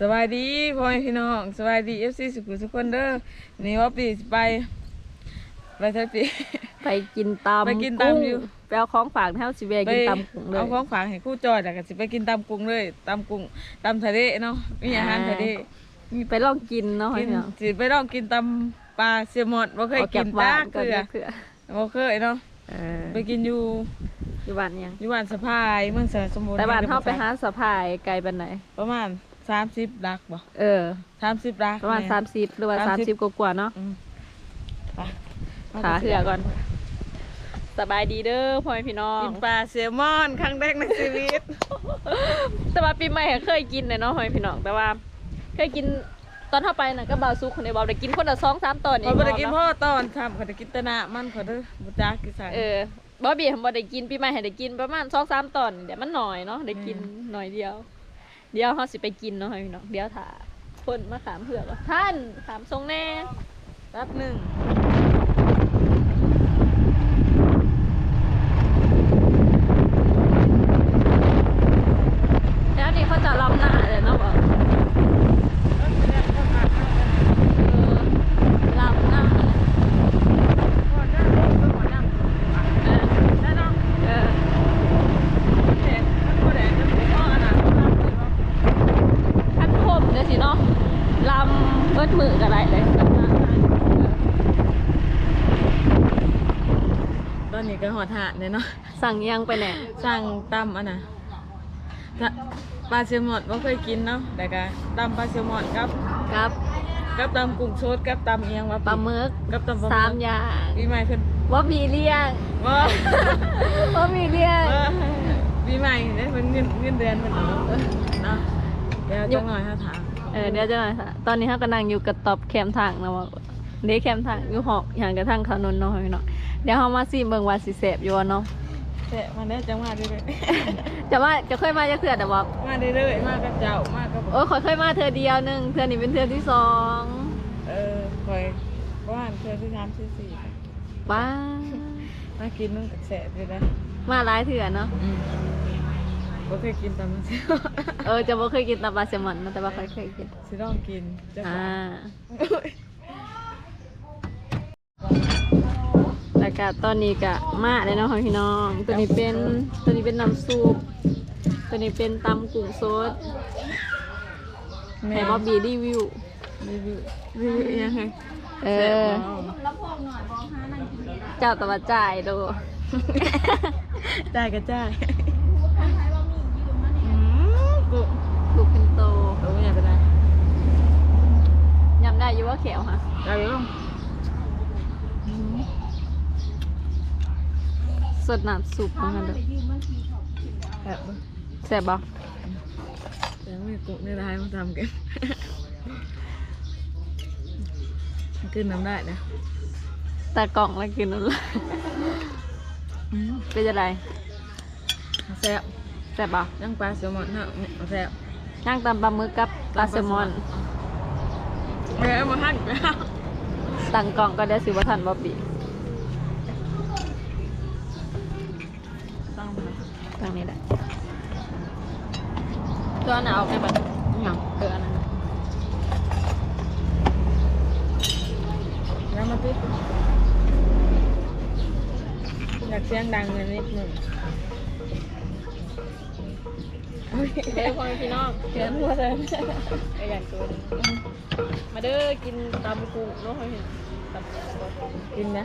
สวัสดีพ่อแม่พี่น้องสวัสดีเอฟซีสุขุมทุกคนเด้อนี่ว่าปีสิไปไปไทยปีไปกินตำไปกินตำอยู่ไปเอาของฝากแถวสิเวกินตำกุ้งเลยเอาของฝากให้ครู่จอยแล้วก็สิไปกินตำกุ้งเลยตำกุ้งตำทะเลเนาะมีอาหารอ่าทะเลไปลองกินเนาะกินพี่น้องสิไปลองกินตำปลาเซลมอนบ่เคยเอากิเก็นบบ้าตานก่อนเกลือเผื่อบ่เคยเนาะเออไปกินอยู่อยู่บ้านยังอยู่บ้านสะพายเมืองสระสมบูรณ์แต่บ้านเฮาไปหาสะพายไกลปานไหนประมาณ 30ลักบ่เออ30ลักประมาณแ30หรือว่าสามสิบ30กว่าๆเนาะอืมไปขาเหือก่อน สบายดีเด้อพ่อแม่พี่น้อง กินปลาแซลมอนครั้งแรกในชีวิต แต่ว่าปีใหม่เคยกินเลยเนาะพ่อแม่พี่น้อง แต่ว่า เคยกินตอนเท่าไปน่ะก็บาวซุกคนในบาวได้กินคนละสองสามตอนเอเขางไม่ได้กินเนาะ พ่อตอนทำเขาได้กินแตะนามันเขาเด้อบุจักกินใส่เออบ่บีทำบ่ได้กินปีใหม่ให้ได้กินประมาณสองสามตอนเดี๋ยวมันหน่อยเนาะได้กินอืม หน่อยเดียว เดี๋ยวเขาสิไปกินเนาะพี่น้องเดี๋ยวถ่าคนมาถามเผือกว่าท่านถามทรงแน่แป๊บหนึ่ง แล้วนี่เขาจะลำหน้าเลยเนาะบอกเออลำหน้าเออเออท่านคมเดี๋ยวสิเนาะลำเบิดมือกันไรเลยลำหน้า ตอนนี้ก็หอดหาดเนี่ยเนาะสั่งยังไปแหน่สั่งตำอันน่ะถ้าปลาแซลมอนไม่เคยกินเนาะแต่ก็ตำปลาแซลมอนกับครับกับตำกุ้งสดกับตำเอียงว่าปลาหมึกกับตำปลาหมึกสามอย่างปีใหม่เพิ่นว่ามีเลี้ยงว่าว่ามีเลี้ยงว่าปีใหม่เนี่ยเพิ่นเงินเงินเดือนเพิ่นเอาเนาะเดี๋ยวจังหน่อยเขาถามเออเดี๋ยวจะหน่อยค่ะตอนนี้เขากำลังอยู่กับตอบแคมทางนะว่าเด็กแคมทางอยู่หอกอย่างกระทั่งขนนเนาะพี่เนาะ เดี๋ยวเขามาซีเบิ่งว่าสิเสพอยู่บ่เนาะ แต่มาได้จังหวะเรื่อยจะว่าจะเคยมาจะเถื่อแต่ว่าๆมาเรื่อยๆมากับเจ้ามากับโอ้ยขอยเคยมาเธอเดียวหนึงเธอนี่เป็นเธอที่สองเออคอยบ้านเคยที่น้ำที่สี่ป้ามากินนุ่งกับแสบเลยนะมาหลายเถื่อเนาะอืมบ่เคยกินตำมันสิเออจะบ่เคยกินตาปลาแซลมอนนะแต่ว่าเคยเคยกิน สิลองกินจะอ่าแล้ว ก็ตอนนี้ก็มาเลยเนาะพี่น้อง ตัวนี้เป็นตัวนี้เป็นน้ำซุปตัวนี้เป็นตำกุ้งสดแม่ให้บ๊อบบี้รีวิวรีวิวรีวิวอีหยังไงเอแสบอบ่เจ้าตะวันจ่ายดูจ่ายก็จ่ายอืมกูลูกเป็นโตเอาไม่อยากไปได้ยำได้อยู่ว่าแขวค่ะจ่ายไปลง สดน้ำซุปนะคะเด้อแบบบ่แซ่บบ่แต่ไม่กูในร้านมาทำกันขึ้นน้ำได้นะตากล่องแล้วกินนั่นเลยอืมเป็นจะไดแซ่บแซ่บบ่ย่างปลาแซลมอนเนาะแซ่บย่างตำปลาหมึกกับปลาแซลมอนเออเอามาหั่นไปแล้วตั้งกล่องก็ได้สิว่าทันบ๊อ ทางนี้แหละตัวน่ะเอาไปแบบหยังเอออันนั้นแล้วมาติดอยากเสียงดังเลยนิดหนึ่งโอ้ยเด้อพ่อแม่พี่น้องเสียงหัวเลยไอ้ยันตัวนี้มาเด้อกินตำกุ้งเนาะพ่อแม่พี่น้องตำกุ้งกินนะ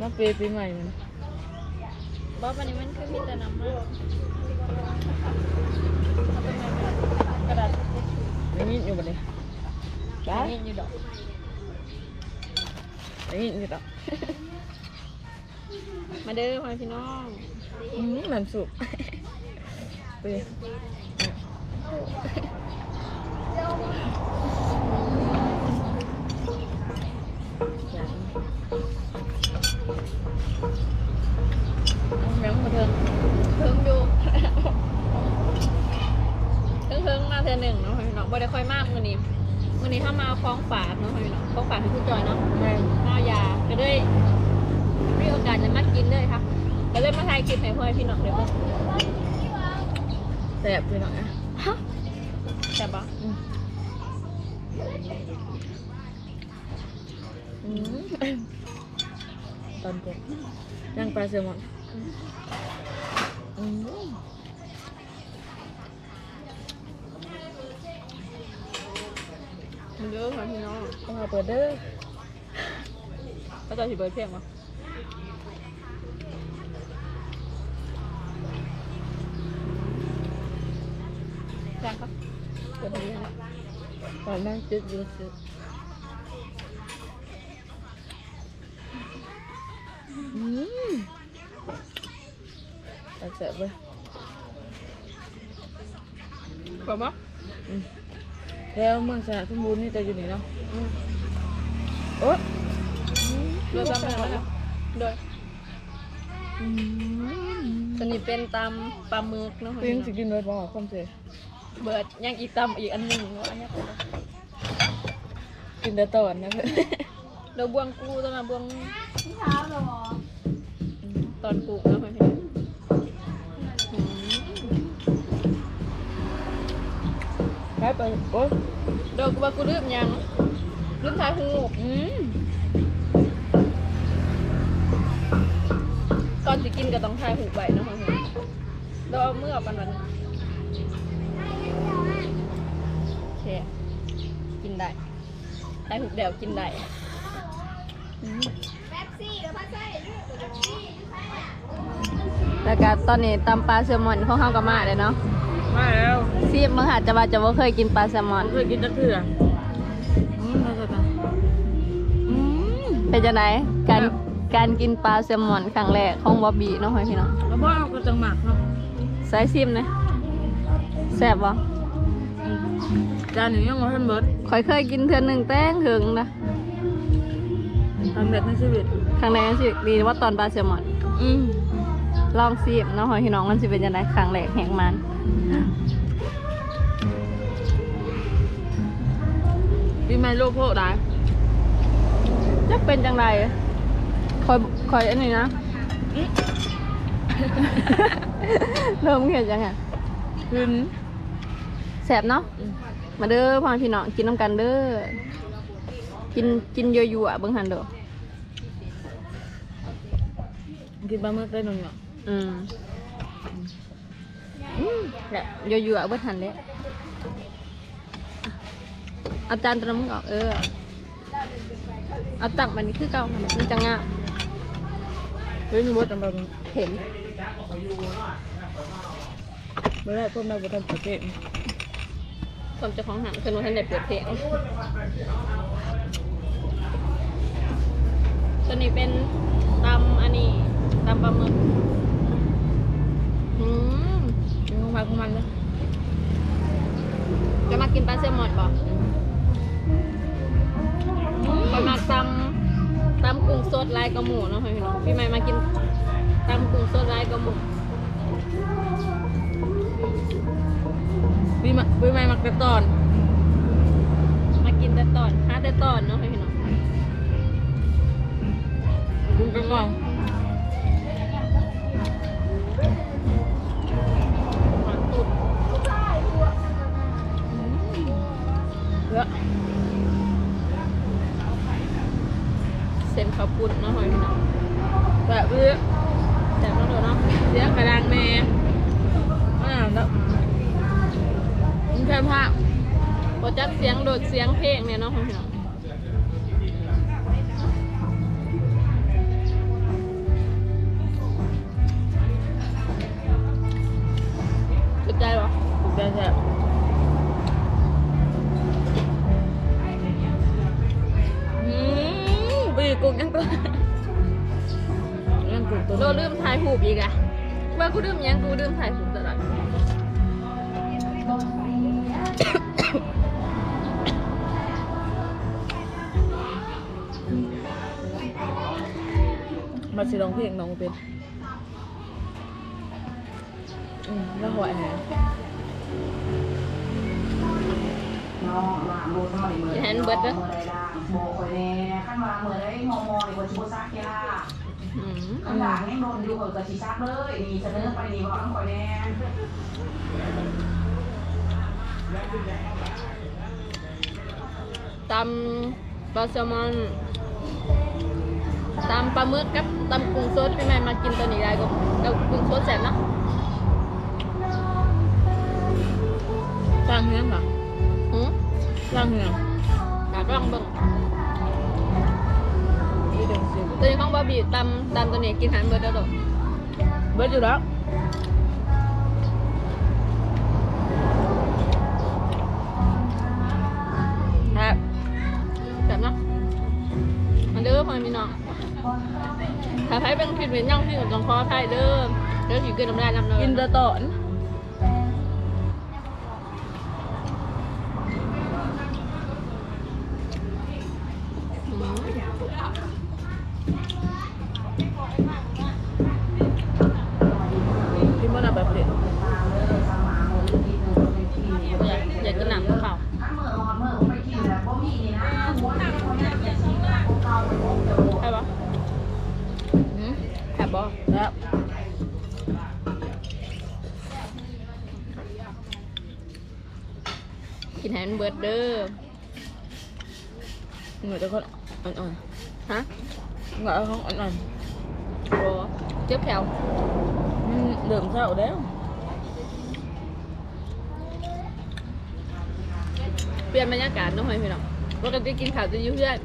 มาปีปีใหม่มัน บ๊อบอันนี้มันคือมีแต่น้ำมันกระดาษยังยินอยู่บ่เนี่ยได้นี่อยู่ดอกยังยินอยู่ต่อมาเด้อพ่อแม่พี่น้องอืมน้ำสุกปี แมงมาเถอะเพิ่งอยู่เพิ่งเพิ่งมาเทือหนึ่งเนาะพ่อแม่พี่น้องบ่ได้ค่อยมากมื้อนี้มื้อนี้ถ้ามาเอาของฝากเนาะพ่อแม่พี่น้องของฝากให้คุณจอยเนาะแม่งมาเอายาก็เลยมีโอกาสจะมากินเลยค่ะก็เลยมาถ่ายคลิปให้พ่อแม่พี่น้องเดี๋ยวเบิ่งแสบไปหน่อยนะแซ่บปะอืมอืมตอนเจ็บย่างปลาแซลมอนอื มมันเยอะค่ะพี่น้องต้องเอาเปิดเด้อก็จะถือเบิร์ดเพียงวะแซ่บปะเปิดดีนะตอนนั้นจุดจุดจุดอืม เอาเสร็จไปเปิดปะแล้วเมืองสระสมบูรณ์นี่จะอยู่นี่เนาะโอ๊ยเราจำไม่ได้แล้วโดยอืมตัวนี้เป็นตำปลาหมึกเนาะเพียงสิกินเลยบ่ความเสียเบิร์ดยังอีกตำอีกอันหนึ่งว่าอันเนี้ยกินแต่ตอนนะเพื่อนเดี๋ยวบวงกูต้องมาบวงตอนปลูกนะพี่อื ไปไปโอ๊ยเดี๋ยวกูว่ากูลืมยังลืมทายหูอืมก่อนจะกินก็ต้องทายหูใบเนาะพี่เดี๋ยวเอามือออกกันวันแช่กินได้ทายหูเดี่ยวกินได้แล้วก็ตอนนี้ตำปลาแซลมอนของเฮาก็มาเลยเนาะ มาแล้วซีบมึงอาจจะว่าจะว่าเคยกินปลาแซลมอนเคยกินตะเถื่ออืมมาสักกันอืมเป็นจังไดการการกินปลาแซลมอนครั้งแรกของบอบบี้เนาะพี่น้องแล้วพ่อเอากระจังหมักเนาะใส่ซิมนะแซ่บบ่จานนี้ยังไม่ทันเบิดข่อยเคยกินเทื่อหนึงแต้งหึงนะทำเด็ดในชีวิตครั้งแรกสิดีว่าตอนปลาแซลมอนอืมลองซิมเนาะพี่น้องมันสิเป็นจังไดครั้งแรกแหงมัน ปีใหม่โลกโพได้จะเป็นจังไดคอยคอยอันนี้นะเริ่มเห็นยังไงขึ้นแซ่บเนาะอืมมาเด้อพ่อพี่น้องกินน้ำกันเด้อกินกินเยอะๆอะเบิ่งหันเด้อกินปลาหมึกได้หน่อยเนาะอืมอืม แหละเยอะๆอะเบิ่งหันเด้เอาจารย์ตัวนั้นมึงออกเออเอาตักมันนี่คือเก่ามันจะงามเฮ้ยมีบดอันแบบนี้เห็นไม่ได้พวกเราบดทำประเภทความเจ้าของหางคือหนูท่านได้เปิดเพลงตัวนี้เป็นตำอันนี้ตำปลาหมึกอืมกิน ของมันของมันเลยจะมากินปลาแซลมอนบ่ไปมาตำตำกุ้งสดลายกระหมูเนาะพี่น้องพี่ใหม่มากินตำกุ้งสดลายกระหมูปีใหม่ปีใหม่มักแต่ตอน มากินแต่ตอนหาแต่ตอนเนาะพี่น้องกุ้งกระป๋อง อะเส้นข้าวปุ้นเนาะพี่น้องแบบเยอะแต่ต้องด้อเนาะเสียงกระดังแม่อ่าแล้วมันแค่ภาพบจักเสียงโดดเสียงเพลงเนี่ยเนาะพี่น้อง กุ้งยังตัวยังกุ้งตัวโดนลืมถ่ายหูปอีกอะว่ากูลืมยังกูลืมถ่ายหูปตลอดมาสิร้องเพลงน้องเป็น อืมแล้วหัวแหงเห็นเบิดเด้อโบคอยแน่ขั้นมาเมื่อได้มอง มองในคนชิบุซักยาอืมขั้นหลังยังโดนอยู่เออกระชิซักเลยนี่เสนอไปนี่ว่าต้องคอยแน่ตำปลาแซลมอนตำปลาหมึกกับตำกุ้งสดพี่แม่มากินตัวนี้ได้ก็กับกุ้งสดแสบนะจ้างเฮือนค่ะหืมจ้างเฮือนอยากลองเบิ่ง นี่เดินสิตัวนี้ของบาร์บี้ตำตำตัวนี้กินหันเบิร์ดแล้วดอกเบิดอยู่แล้วครับแสบเนาะมันเด้อพ่อพี่น้องถ้าใครเป็นผิดเป็นย่างที่ต้องขออภัยเด้อเด้อสิกินน้ำลายน้ำเนยกินแตะตอน กินมันแบบเผ็ดอยากอยากกินหนังเปล่าถ้าเมื่อหอดเมื่อผมไปกินแล้วบ่มีนี่นะหัวหนังหัวหนังจะชี้หน้าของเขาไปพบเดี๋ยวใช่ปะอืมแอบบ่แล้วกินให้มันเบิดเด้อหนูจะคนอ่อนฮะๆหนูเอาของอ่อนโอ้ เจ็บแผวๆมันเหลืองเศร้าแล้วเปลี่ยนบรรยากาศเน้องพี่น้องปกติกินข้าวจะอยู่เพื่อน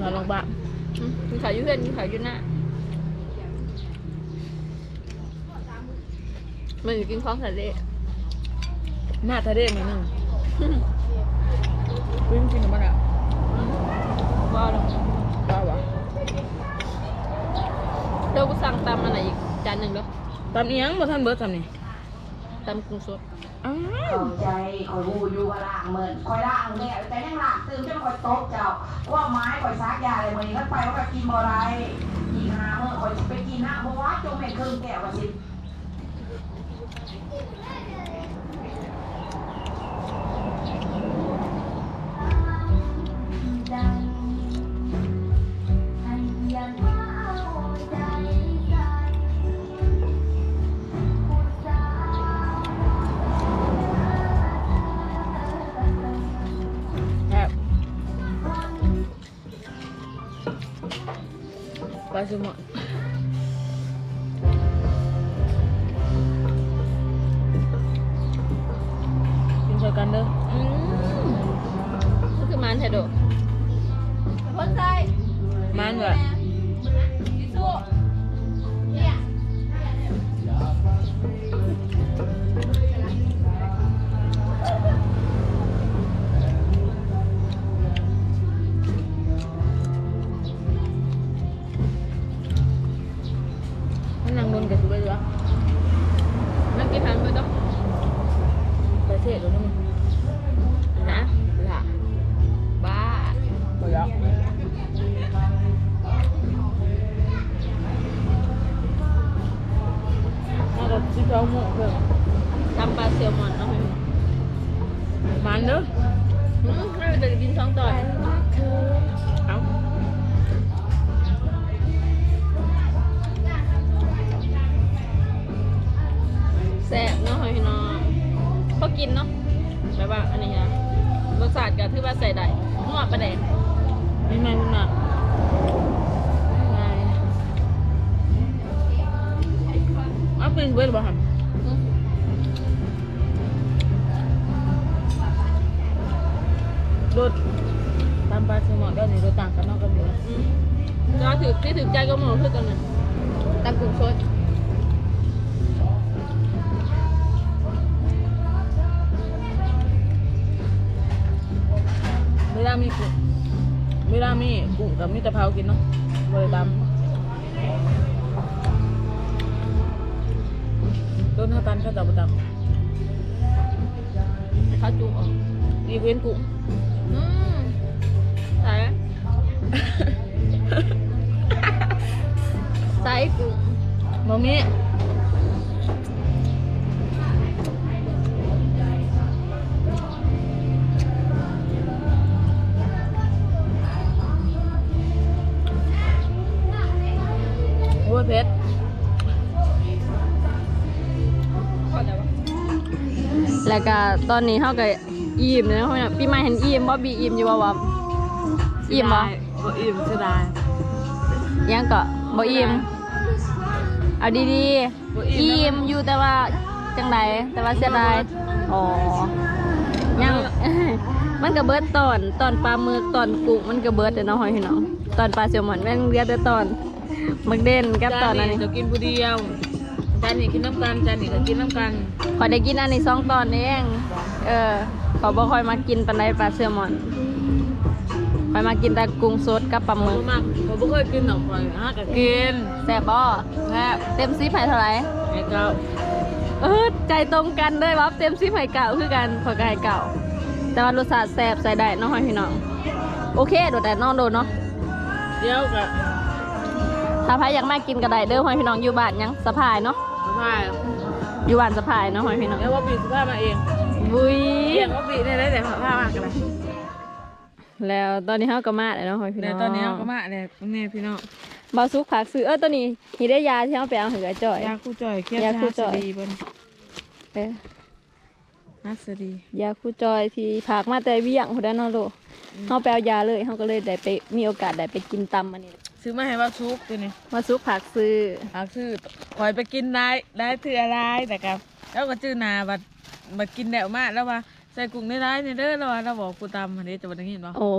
นอนลงบ้านอืมกินข้าวอยู่เพื่อนกินข้าวอยู่หน้ามันอยู่กินของทะเลมาทะเลนิดนึงวิ่งกินกับมันอะว่าแล้วบ้าวะเดี๋ยวกูสั่งตำอะไรอีกจานหนึ่งเด้อ ตำเอียงบ่ทันเบิดตำนี่ตำกุ้งสดอ้าวเข้าใจคอยหูอยู่ว่าล่างเหมือนคอยล่างแม่แต่ยังล่างตื่นจนคอยตกเจ้าว่าไม้คอยซักยาเลยมื้อนี้ถ้าไปว่าก็กินบ่ได้กินหาเมื่อคอยไปกินนะบ่ว่าจงแม่นครึ่งแก้วว่าสิครั ปลา กินเนาะแบบว่าอันนี้นะรสชาติก็ถือว่าใส่ได้นัวประเดกไม่ไม่ไม่ไม่ไม่เอาเป็นเบิร์ดบ่ฮัมอืมรถตามปลาสมอด้านนี้รถต่างกันเนอกกันอยู่อืมแล้วถือที่ถือใจก็มองเพื่อกันนะตามกลุ่มชด มีกุ้งเวลามีกุ้งกับมีแตะเผากินเนาะบริตามต้นห้าตันข้าวเจ้าประจเขาจูงออกำอีเว้นกุ้งอืมใส่ใส่กลุ่มบ่มี แล้ววะและแล้วก็ตอนนี้เฮาก็อิ่มแล้วเนาะปีใหม่เห็นอิ่มบ่บีอิ่มอยู่บ่ว่าอิ่มบ่บ่อิ่มเสียดายยังก็บ่อิ่มเอาดีบ่ๆอิ่มอิ่มอยู่แต่ว่าจังไดแต่ว่าเสียดายอ๋อยังมันก็เบิดตอนตอนปลาหมึกตอนกุ้งมันก็เบิดแต่เนาะพี่น้องตอนปลาแซลมอนแม่งเหลือแต่ตอนหมึกเด่นกับตอนนั้นจะกินผู้เดียว จานนี้กินน้ำกันจานนี้ก็กินน้ำกันขอยได้กินอันนี้สองตอนเองเออขอบ่ค่อยมากินปลาไหลปลาแซลมอนคอยมากินแต่กุ้งสดกับปลาหผมึมกมากผมบ่เคยกินหรอกเลยฮะก็กินแซ่บบ่แซ่บเต็มซิปให้เท่าไหร่ไอ้เก้าเออใจตรงกันเลยว่าเต็มซิปให้เก่าคือกันขอยก็ให้เก่า แต่ว่ารสชาติแซ่บใส่ได้เน้องพี่น้องโอเคโดดแต่น้องโดดเนาะเดี๋ยวก็ถ้าใครอยากมากินก็ได้เด้อพ่อพี่น้องอยู่บ้านยังสะพายเนาะ สบายอยู่บ้านสะพายเนาะพ่อพี่น้องเดี๋ยวว่าบีสภาพมาเองบุยเรียกว่าบีเนี่ยได้แต่สภาพมากกันเลยแล้วตอนนี้เฮาก็มาแล้วเนาะพ่อพี่น้เดี๋อยงวตอนนี้เราก็มาเลยแม่พี่น้องบาซุกผักซื้อเออตัวนี้นี่ได้ยาที่เฮาไปเอาให้กระจ่อยยาคู่จ่อยเครียดยาคู่จ่อยฮัสดีบนเออฮัสดียาคูจอยที่ผักมาแต่เวียงพุ่นน่ะเนาะโลกเฮาไปเอายาเลยเฮาก็เลยได้ไปมีโอกาสได้ไปกินตำอันนี้ ซื้อมาให้ว่าซุกตัวนี้มาซุกผักซื้อหากซื้อคอยไปกินได้ได้ถืออะไรแต่กับ แล้วก็จื้อนาบัดบัดกินแดวมากแล้วว่าใส่กุ้งได้ได้เนี่ยเด้อแล้วว่าเราบอกกูตำอันนี้จะบันได้ยินบ่โอ้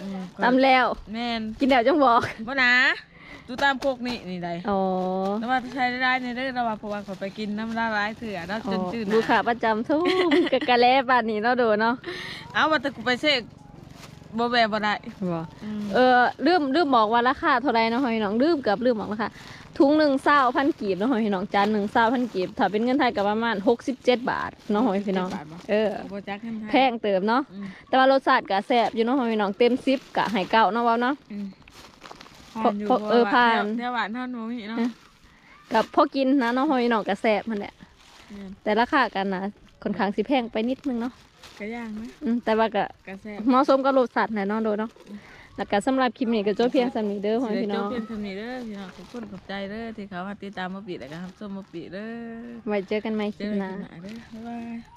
อืมตำแล้วแม่นกินแล้วจังบอกบ่นะตูตามโคกนี่นี่ได้อ๋อแล้วว่าใช้ได้ได้เนี่ยเด้อแล้วว่าเพราะว่าขอยไปกินน้ำลายร้ายเถื่อแล้วอ๋อจนจื้อดูนาขาประจำทุกกะกะแลปานนี้เนาะโดเนาะ เอาว่าแต่กูไปเช็ค บ่แบบบ่ได้ บ่อืม เออลืมลืมบอกว่าราคาเท่าไรเนาะพี่น้องลืมเกับลืมบอกราคาถุงหนึ่งเศร้าพันกีบเนาะพี่น้องจานหนึ่งเศร้าพันกีบถ้าเป็นเงินไทยก็ประมาณหกสิบเจ็ดบาทเนาะพี่น้องเออ บ่จักกันไทยแพงเติมเนาะอืมแต่ว่ารสชาติก็แซ่บอยู่เนาะพี่น้องเต็มซิปกะให้เก่าเนาะเว้าเนาะ อืมเพราะผ่านอยู่เพราะเออพระว่ผ่านแถวหวานเท่าหนูนี่เนาะกับพอกินนะเนาะพี่น้องก็แซ่บมันแหละอืมแต่ราคากันนะค่อนข้างสิแพงไปนิดนึงเนาะ กระย่างไหมอืมแต่ว่าก็กระแซ่บเหมาะสมกับรสชาติแน่เนอนโดเนาะแล้วก็สำหรับคลิปนี้ก็จบเพียงสำนี้เด้อพ่อสิพี่ได้น้จอบงเพียงเท่านี้เด้อพี่น้องขอบคุณขอบใจเด้อที่เขามาติดตามมาปีแล้วก็รับชมมาปีเด้อไว้เจอกันใหม่คเจลิอปกันหน้าใหม่เด้อบ๊ายบาย